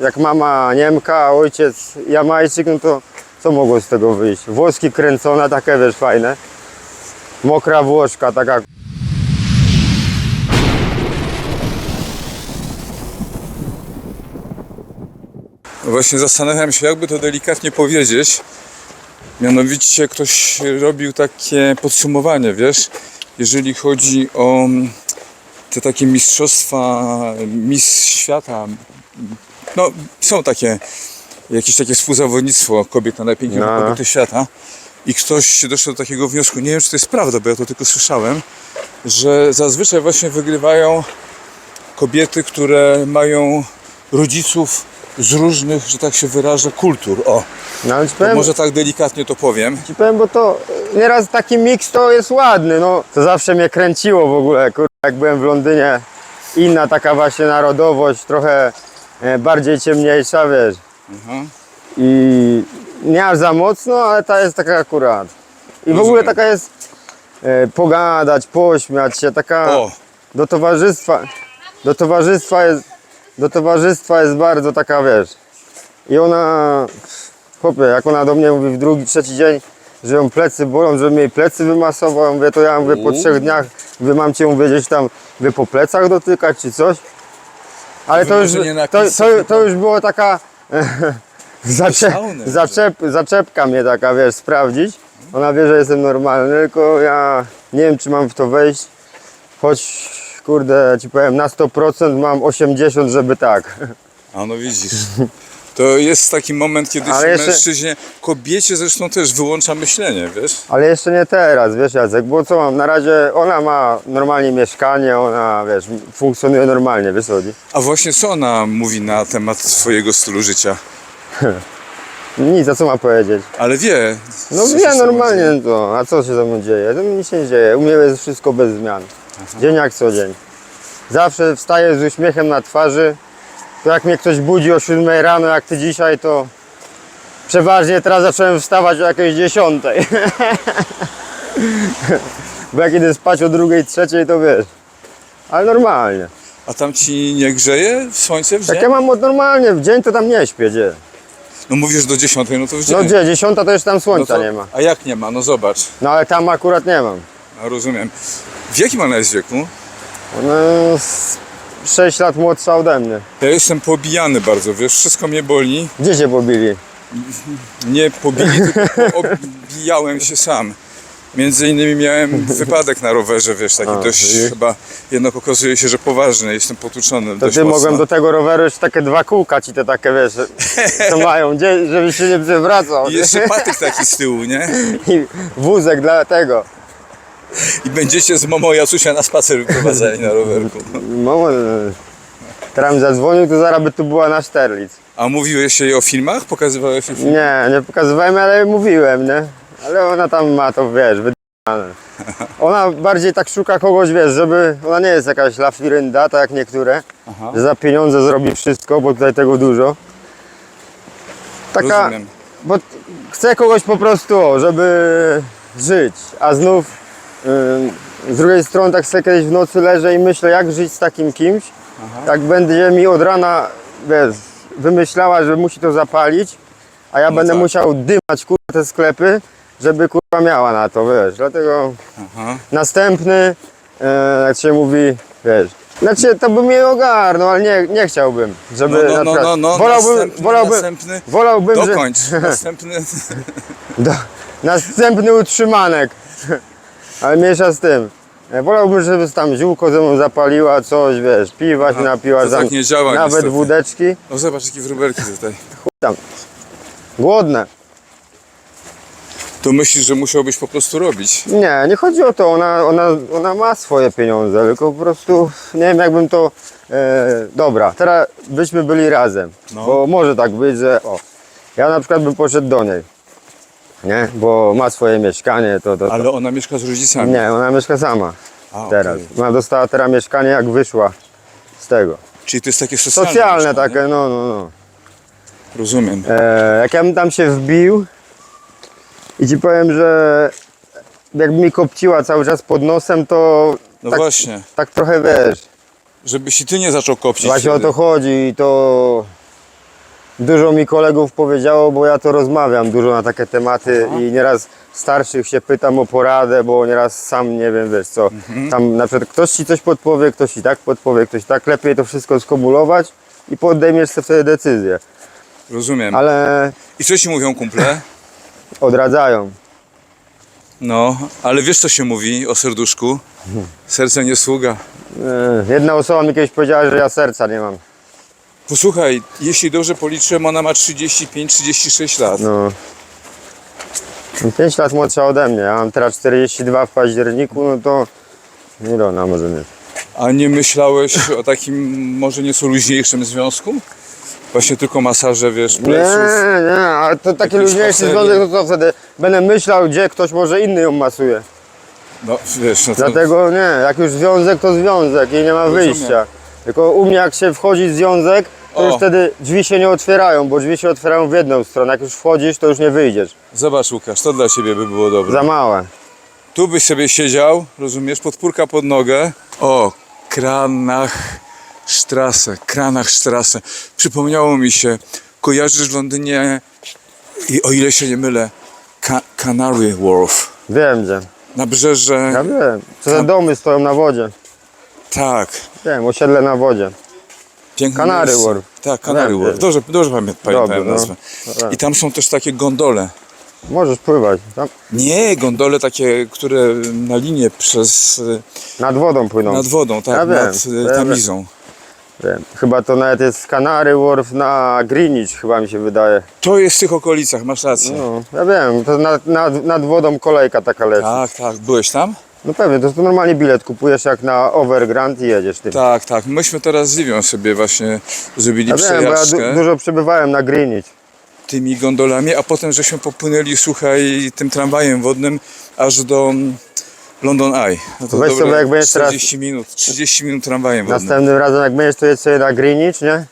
Jak mama Niemka, ojciec Jamajczyk, no to co mogło z tego wyjść? Włoski kręcone, takie wiesz, fajne. Mokra Włoszka, taka Właśnie zastanawiam się, jakby to delikatnie powiedzieć. Mianowicie ktoś robił takie podsumowanie, wiesz, jeżeli chodzi o te takie mistrzostwa, mistrz świata. No, są takie, jakieś takie współzawodnictwo kobiet na najpiękniejsze No. kobiety świata. I ktoś doszedł do takiego wniosku, nie wiem czy to jest prawda, bo ja to tylko słyszałem, że zazwyczaj właśnie wygrywają kobiety, które mają rodziców z różnych, że tak się wyrażę, kultur. O, No powiem, może tak delikatnie to powiem. ci powiem, bo to e, nieraz taki miks to jest ładny, no. To zawsze mnie kręciło w ogóle, kur... jak byłem w Londynie. Inna taka właśnie narodowość, trochę bardziej ciemniejsza, wiesz. Mhm. I nie aż za mocno, ale ta jest taka akurat. I w ogóle taka jest e, pogadać, pośmiać się, taka O, do towarzystwa, do towarzystwa jest, do towarzystwa jest bardzo taka, wiesz. I ona, chłopie, jak ona do mnie mówi w drugi, trzeci dzień, że ją plecy bolą, żebym jej plecy wymasował, ja mówię, to ja mówię po trzech dniach, wy mam cię mówię gdzieś tam, wy po plecach dotykać czy coś. Ale to już, to, to, to już było taka zaczep, zaczepka mnie taka, wiesz, sprawdzić. Ona wie, że jestem normalny, tylko ja nie wiem, czy mam w to wejść. Choć, kurde, ci powiem, na 100% mam 80, żeby tak. a no widzisz. To jest taki moment, kiedy Ale się jeszcze- mężczyźnie, kobiecie zresztą też wyłącza myślenie, wiesz? Ale jeszcze nie teraz, wiesz Jacek, bo co mam, na razie ona ma normalnie mieszkanie, ona, wiesz, funkcjonuje normalnie, wiesz co chodzi? A właśnie co ona mówi na temat swojego stylu życia? Nic, a co ma powiedzieć? Ale wie. No co się wie z tobą normalnie dzieje. to, a co się ze mną dzieje? To mi nic się nie dzieje, u mnie jest wszystko bez zmian. Dzień jak co dzień. Zawsze wstaję z uśmiechem na twarzy. To jak mnie ktoś budzi o 7 rano, jak ty dzisiaj, to przeważnie teraz zacząłem wstawać o jakiejś 10. Bo jak idę spać o drugiej, trzeciej, to wiesz. Ale normalnie. A tam ci nie grzeje w słońce w Jak dzień? ja mam od normalnie, w dzień to tam nie śpię, gdzie? No mówisz do 10, no to w dzień. No gdzie, 10 to już tam No słońca to- nie ma. A jak nie ma? No zobacz. No ale tam akurat nie mam. No, rozumiem. W jakim ona jest wieku? Jest 6 lat młodsza ode mnie. Ja jestem pobijany bardzo, wiesz, wszystko mnie boli. Gdzie się pobili? Nie pobili, tylko obijałem się sam. Między innymi miałem wypadek na rowerze, wiesz, taki A, dość chyba jednak okazuje się, że poważny, jestem potłuczony To ty mocno. mogłem do tego roweru jeszcze takie dwa kółka ci te takie wiesz, co mają, gdzie, żebyś się nie przewracał. I jeszcze patyk taki z tyłu, nie? I wózek dla tego. I będziecie z Momo Jacusia na spacer wyprowadzali na rowerku. Mamo, teraz mi zadzwonił, to zaraz by tu była na Sterlic. A mówiłeś jej o filmach? Pokazywałeś jej filmy? Nie, nie pokazywałem, ale mówiłem, nie? Ale ona tam ma to, wiesz, wydane. Ona bardziej tak szuka kogoś, wiesz, żeby... Ona nie jest jakaś lafirynda, tak jak niektóre, Aha. że za pieniądze zrobi wszystko, bo tutaj tego dużo. Taka, Rozumiem. bo chcę kogoś po prostu, żeby żyć, a znów z drugiej strony tak sobie kiedyś w nocy leżę i myślę, jak żyć z takim kimś, jak będzie mi od rana, wiesz, wymyślała, że musi to zapalić, a ja No będę tak. musiał dymać kurwa te sklepy, żeby kurwa miała na to, wiesz, dlatego Aha. następny, e, jak się mówi, wiesz, znaczy to bym jej ogarnął, ale nie, nie chciałbym, żeby No, no, no, no, no, wolałbym, następny, wolałbym, następny, wolałbym, że, dokończ, następny, do, następny utrzymanek. Ale mniejsza z tym. E, Wolałbym, żeby tam ziółko ze mną zapaliła, coś, wiesz, piwa się napiła, to tak nie działa nawet niestety. wódeczki. no zobacz jakie wróbelki tutaj. Tam. Głodne. To myślisz, że musiałbyś po prostu robić. Nie, nie chodzi o to, ona, ona, ona ma swoje pieniądze, tylko po prostu nie wiem jakbym to... E, dobra, teraz byśmy byli razem, No. bo może tak być, że o, ja na przykład bym poszedł do niej, nie, bo ma swoje mieszkanie, to, to, to. Ale ona mieszka z rodzicami. Nie, ona mieszka sama A, teraz. okej. Ona dostała teraz mieszkanie jak wyszła z tego. Czyli to jest takie socjalne. Socjalne mieszkanie? takie, no, no, no. Rozumiem. E, jak ja bym tam się wbił i ci powiem, że jakby mi kopciła cały czas pod nosem, to No tak, właśnie, tak trochę wiesz. żebyś i ty nie zaczął kopcić. Właśnie o wtedy. to chodzi i to dużo mi kolegów powiedziało, bo ja to rozmawiam dużo na takie tematy i nieraz starszych się pytam o poradę, bo nieraz sam nie wiem, wiesz co, tam na przykład ktoś ci coś podpowie, ktoś ci tak podpowie, ktoś tak, lepiej to wszystko skumulować i podejmiesz sobie wtedy decyzję, Rozumiem. ale I co ci mówią kumple? odradzają. No, ale wiesz co się mówi o serduszku? Serce nie sługa. E, Jedna osoba mi kiedyś powiedziała, że ja serca nie mam. Posłuchaj, jeśli dobrze policzyłem, ona ma 35-36 lat. No. 5 lat młodsza ode mnie, ja mam teraz 42 w październiku, no to Ilona może mieć. A nie myślałeś o takim może nieco luźniejszym związku? Właśnie tylko masaże, wiesz, Nie, pleców. nie, ale to taki Jakieś luźniejszy paserie. związek, to co wtedy będę myślał, gdzie ktoś może inny ją masuje. No wiesz, no to Dlatego nie, jak już związek, to związek i nie ma Rozumiem. wyjścia. Tylko u mnie jak się wchodzi w związek, to O. już wtedy drzwi się nie otwierają, bo drzwi się otwierają w jedną stronę. Jak już wchodzisz, to już nie wyjdziesz. zobacz Łukasz, to dla ciebie by było dobre. Za małe. Tu byś sobie siedział, rozumiesz, podpórka pod nogę. O, Kranach Strasse, Kranach Strasse. Przypomniało mi się, kojarzysz w Londynie, i o ile się nie mylę, Ca- Canary Wharf. Wiem gdzie. Nabrzeże, Ja wiem. Co za domy stoją na wodzie. tak, Wiem, osiedle na wodzie. miejsce. Wharf. Tak, Canary Wiem, Wharf. wiem. Dobrze, dobrze pamię- pamiętałem no. nazwę. Dobra. I tam są też takie gondole. Możesz pływać. Tam Nie, gondole takie, które na linię przez, nad wodą płyną. nad wodą, tak, Ja wiem, nad ja e, wiem. Tamizą. Wiem. Chyba to nawet jest Canary Wharf na Greenwich, chyba mi się wydaje. To jest w tych okolicach, masz rację. No, ja wiem, to nad, nad, nad wodą kolejka taka leci. Tak, tak, byłeś tam? No pewnie, to, to normalnie bilet kupujesz jak na Overgrand i jedziesz tym. Tak, tak. Myśmy teraz z Liwią sobie właśnie zrobili ja wiem, bo ja przejażdżkę du- dużo przebywałem na Greenwich. tymi gondolami, a potem żeśmy popłynęli, słuchaj, tym tramwajem wodnym aż do mm, London Eye. No to Weź dobre sobie, jak będziesz teraz- 40 minut, 30 minut tramwajem wodnym. Następnym razem jak będziesz to jedź sobie na Greenwich, nie?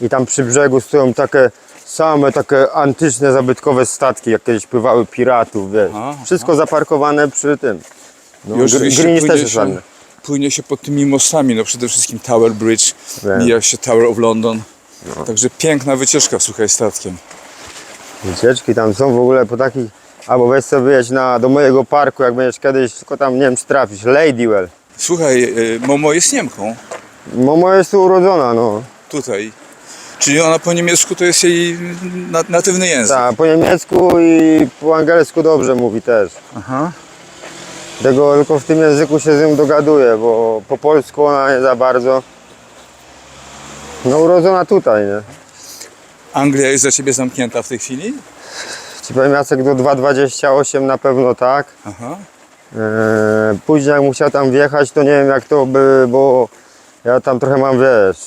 I tam przy brzegu stoją takie same takie antyczne, zabytkowe statki, jak kiedyś pływały piratów, wiesz. Aha, Wszystko zaparkowane przy tym. No, jeśli Greenwich też płynie jest się, ładny. płynie się pod tymi mostami, no przede wszystkim Tower Bridge, Wiem. mija się Tower of London. No. Także piękna wycieczka, słuchaj, statkiem. Wycieczki tam są w ogóle po takich... Albo weź sobie wyjedź na, do mojego parku, jak będziesz kiedyś, tylko tam nie wiem czy trafisz, Ladywell. Słuchaj, y, Momo jest Niemką, Momo jest tu urodzona, no. tutaj. Czyli ona po niemiecku to jest jej na- natywny język. Tak, po niemiecku i po angielsku dobrze mówi też. Aha. Tego tylko w tym języku się z nią dogaduje, bo po polsku ona nie za bardzo. No urodzona tutaj, nie? Anglia jest dla ciebie zamknięta w tej chwili? Ci powiem Jacek do 2,28 na pewno tak. Aha. Eee, później jak musiał tam wjechać, to nie wiem jak to by, bo ja tam trochę mam, wiesz,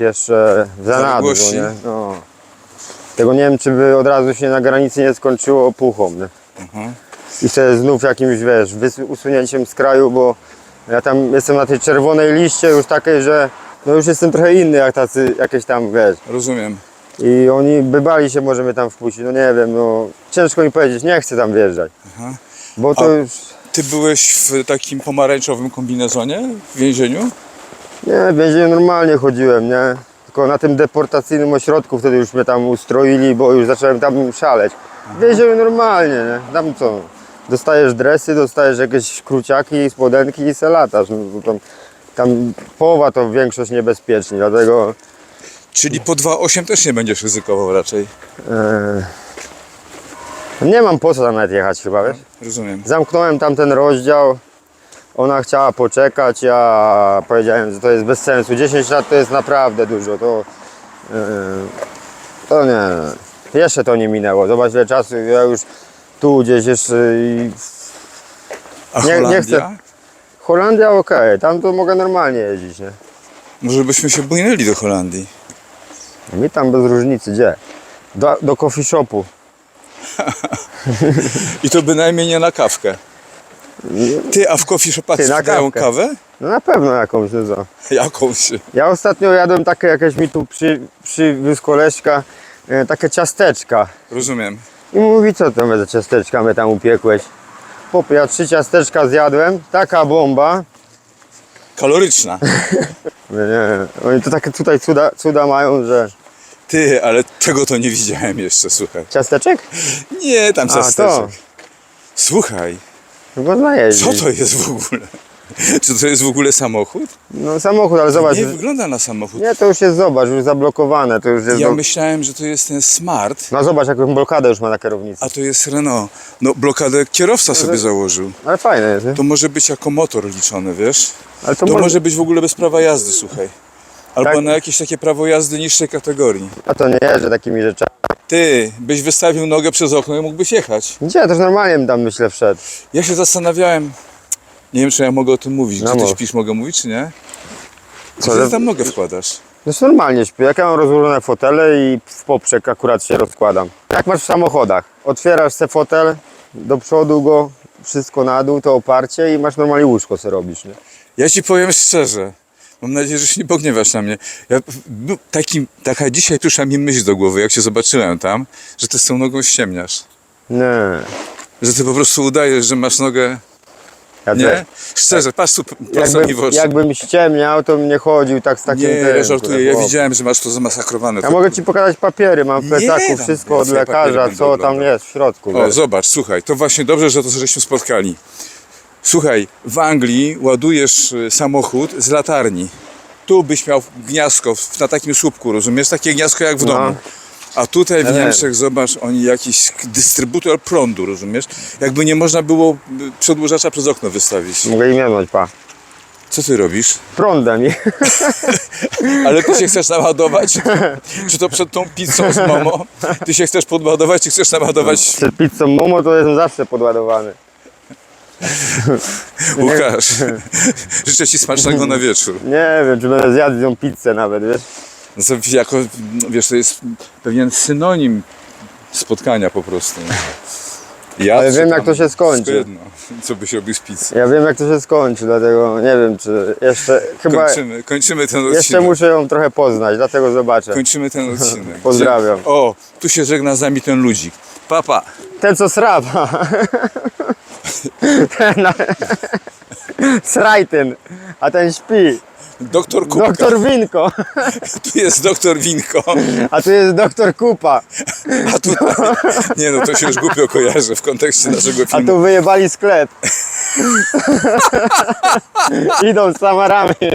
jeszcze w Zaległości? nie? No. Tego nie wiem, czy by od razu się na granicy nie skończyło opuchą, nie? Aha. I wtedy znów jakimś, wiesz, usunięciem z kraju, bo ja tam jestem na tej czerwonej liście już takiej, że no już jestem trochę inny jak tacy, jakieś tam, wiesz. Rozumiem. I oni by bali się, może mnie tam wpuścić, no nie wiem, no ciężko mi powiedzieć, nie chcę tam wjeżdżać. Aha. Bo to A- już, Ty byłeś w takim pomarańczowym kombinezonie w więzieniu? nie, w więzieniu normalnie chodziłem, nie? Tylko na tym deportacyjnym ośrodku wtedy już mnie tam ustroili, bo już zacząłem tam szaleć. W więzieniu normalnie, nie? Tam co? Dostajesz dresy, dostajesz jakieś kruciaki, spodenki i se latasz. No, tam, tam połowa to większość niebezpieczni, dlatego Czyli po 2,8 też nie będziesz ryzykował raczej. e, nie mam po co tam nawet jechać chyba, wiesz? Rozumiem. Zamknąłem tam ten rozdział. Ona chciała poczekać, ja powiedziałem, że to jest bez sensu. 10 lat to jest naprawdę dużo. To, yy, to nie. Jeszcze to nie minęło. Zobacz ile czasu. Ja już tu gdzieś jeszcze. I... A Nie- nie Holandia? chcę. Holandia okej, tam to mogę normalnie jeździć, nie? Może byśmy się bujnęli do Holandii. Mi tam bez różnicy, gdzie? Do, do coffee shopu. I to bynajmniej nie na kawkę. Ty, a w coffee shopach Ty, na sprzedają kawkę. kawę? No na pewno jakąś, no co? Jakąś. Ja ostatnio jadłem takie jakieś mi tu przy, przywiózł koleżka, e, takie ciasteczka. Rozumiem. I mówi, co to za ciasteczka mnie tam upiekłeś? Popie, ja trzy ciasteczka zjadłem, taka bomba. Kaloryczna. Nie, nie, oni to takie tutaj cuda, cuda mają, że Ty, ale tego to nie widziałem jeszcze, słuchaj. Ciasteczek? Nie, tam A, ciasteczek. to. Słuchaj, znajeździ. co to jest w ogóle? Czy to jest w ogóle samochód? No samochód, ale zobacz. Nie wygląda na samochód. Nie, to już jest, zobacz, już zablokowane, to już jest... Ja do... myślałem, że to jest ten Smart, No zobacz, jaką blokadę już ma na kierownicy. a to jest Renault. No, blokadę kierowca sobie założył. Ale fajne jest, nie? To może być jako motor liczony, wiesz? Ale To, to, może... może być w ogóle bez prawa jazdy, słuchaj. Albo Tak. na jakieś takie prawo jazdy niższej kategorii. A to nie jeżdżę takimi rzeczami. Ty, byś wystawił nogę przez okno i mógłbyś jechać. Gdzie? To już normalnie bym tam myślę wszedł. Ja się zastanawiałem, nie wiem czy ja mogę o tym mówić. No Gdzie ty mów. śpisz, mogę mówić czy nie? Co, Gdzie że- ty tam nogę wkładasz? No już normalnie śpię. Jak ja mam rozłożone fotele i w poprzek akurat się rozkładam. Jak masz w samochodach. Otwierasz se fotel, do przodu go, wszystko na dół, to oparcie i masz normalnie łóżko se robisz, nie? Ja ci powiem szczerze. Mam nadzieję, że się nie pogniewasz na mnie. Ja, był taki, taka dzisiaj przyszła mi myśl do głowy, jak się zobaczyłem tam, że ty z tą nogą ściemniasz. Nie. Że ty po prostu udajesz, że masz nogę. Nie? Szczerze, patrz tu prosto mi w oczy. jakbym ściemniał, to bym nie chodził tak z takim Nie, tym, żartuję. Ja widziałem, że masz to zamasakrowane. Ja To- mogę ci pokazać papiery, mam w Nie, plecaku, tam wszystko od lekarza, będę co tam oglądał. jest w środku. O, wiesz. zobacz, słuchaj, to właśnie dobrze, że to żeśmy spotkali. Słuchaj, w Anglii ładujesz y, samochód z latarni. Tu byś miał gniazdko w- na takim słupku, rozumiesz? Takie gniazdko jak w No. domu. A tutaj w wiem. Niemczech, zobacz, oni jakiś dystrybutor prądu, rozumiesz? Jakby nie można było przedłużacza przez okno wystawić. Mogę im jebnąć, pa. Co ty robisz? Prądem. Ale ty się chcesz naładować? Czy to przed tą pizzą z Momo? Ty się chcesz podładować, czy chcesz naładować Przed pizzą Momo to jestem zawsze podładowany. Łukasz? Życzę ci smacznego na wieczór. Nie wiem, czy będę zjadł tą pizzę nawet, wiesz? No to jako, wiesz, to jest pewien synonim spotkania po prostu. Ja Ale wiem, jak to się skończy. Jedno, co byś robił z pizzy. Ja wiem, jak to się skończy, dlatego nie wiem, czy jeszcze... Chyba Kończymy, kończymy ten odcinek. jeszcze muszę ją trochę poznać, dlatego zobaczę. Kończymy ten odcinek. Pozdrawiam. O, tu się żegna z nami ten ludzik. Papa. Ten, co srawa. ten, Srajtyn, a ten śpi. Doktor Kupka. Doktor Winko, Tu jest doktor Winko. a tu jest doktor Kupa. A tu... Nie no, to się już głupio kojarzy w kontekście naszego A filmu. tu wyjebali sklep. Idą z samarami.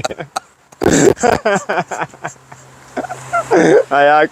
A jak?